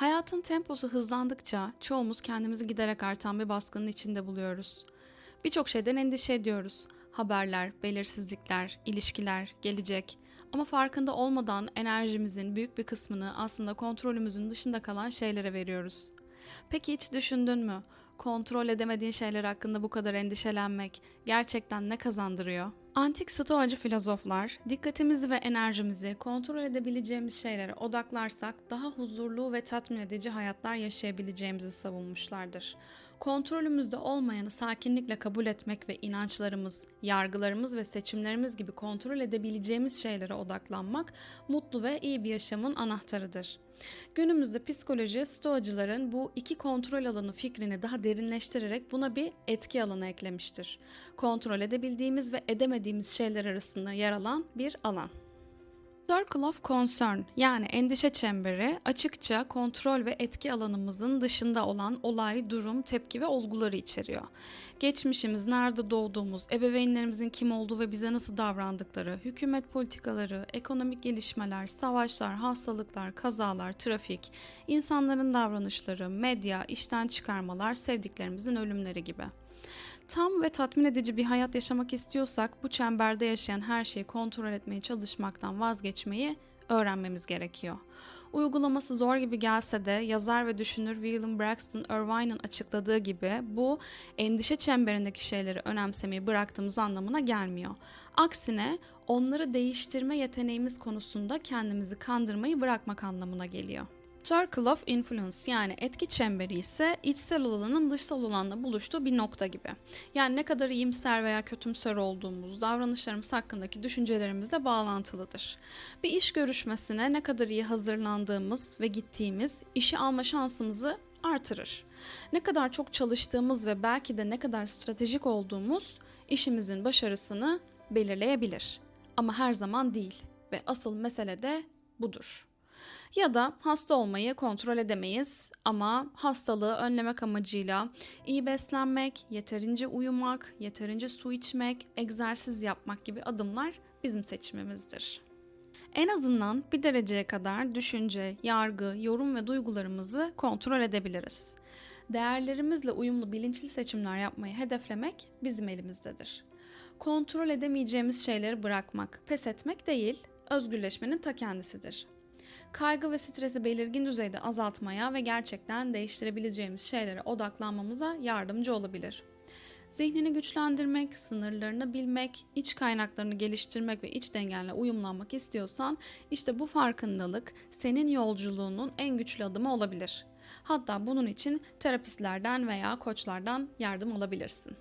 Hayatın temposu hızlandıkça çoğumuz kendimizi giderek artan bir baskının içinde buluyoruz. Birçok şeyden endişe ediyoruz. Haberler, belirsizlikler, ilişkiler, gelecek. Ama farkında olmadan enerjimizin büyük bir kısmını aslında kontrolümüzün dışında kalan şeylere veriyoruz. Peki hiç düşündün mü? Kontrol edemediğin şeyler hakkında bu kadar endişelenmek gerçekten ne kazandırıyor? Antik stoacı filozoflar dikkatimizi ve enerjimizi kontrol edebileceğimiz şeylere odaklarsak daha huzurlu ve tatmin edici hayatlar yaşayabileceğimizi savunmuşlardır. Kontrolümüzde olmayanı sakinlikle kabul etmek ve inançlarımız, yargılarımız ve seçimlerimiz gibi kontrol edebileceğimiz şeylere odaklanmak mutlu ve iyi bir yaşamın anahtarıdır. Günümüzde psikoloji stoacıların bu iki kontrol alanı fikrini daha derinleştirerek buna bir etki alanı eklemiştir. Kontrol edebildiğimiz ve edemediğimiz şeyler arasında yer alan bir alan. Circle of Concern yani endişe çemberi açıkça kontrol ve etki alanımızın dışında olan olay, durum, tepki ve olguları içeriyor. Geçmişimiz, nerede doğduğumuz, ebeveynlerimizin kim olduğu ve bize nasıl davrandıkları, hükümet politikaları, ekonomik gelişmeler, savaşlar, hastalıklar, kazalar, trafik, insanların davranışları, medya, işten çıkarmalar, sevdiklerimizin ölümleri gibi. Tam ve tatmin edici bir hayat yaşamak istiyorsak bu çemberde yaşayan her şeyi kontrol etmeye çalışmaktan vazgeçmeyi öğrenmemiz gerekiyor. Uygulaması zor gibi gelse de yazar ve düşünür William Braxton Irvine'ın açıkladığı gibi bu endişe çemberindeki şeyleri önemsemeyi bıraktığımız anlamına gelmiyor. Aksine onları değiştirme yeteneğimiz konusunda kendimizi kandırmayı bırakmak anlamına geliyor. Circle of Influence yani etki çemberi ise içsel olanın dışsal olanla buluştuğu bir nokta gibi. Yani ne kadar iyimser veya kötümser olduğumuz, davranışlarımız hakkındaki düşüncelerimizle bağlantılıdır. Bir iş görüşmesine ne kadar iyi hazırlandığımız ve gittiğimiz işi alma şansımızı artırır. Ne kadar çok çalıştığımız ve belki de ne kadar stratejik olduğumuz işimizin başarısını belirleyebilir. Ama her zaman değil ve asıl mesele de budur. Ya da hasta olmayı kontrol edemeyiz ama hastalığı önlemek amacıyla iyi beslenmek, yeterince uyumak, yeterince su içmek, egzersiz yapmak gibi adımlar bizim seçimimizdir. En azından bir dereceye kadar düşünce, yargı, yorum ve duygularımızı kontrol edebiliriz. Değerlerimizle uyumlu bilinçli seçimler yapmayı hedeflemek bizim elimizdedir. Kontrol edemeyeceğimiz şeyleri bırakmak, pes etmek değil, özgürleşmenin ta kendisidir kaygı ve stresi belirgin düzeyde azaltmaya ve gerçekten değiştirebileceğimiz şeylere odaklanmamıza yardımcı olabilir. Zihnini güçlendirmek, sınırlarını bilmek, iç kaynaklarını geliştirmek ve iç dengenle uyumlanmak istiyorsan işte bu farkındalık senin yolculuğunun en güçlü adımı olabilir. Hatta bunun için terapistlerden veya koçlardan yardım alabilirsin.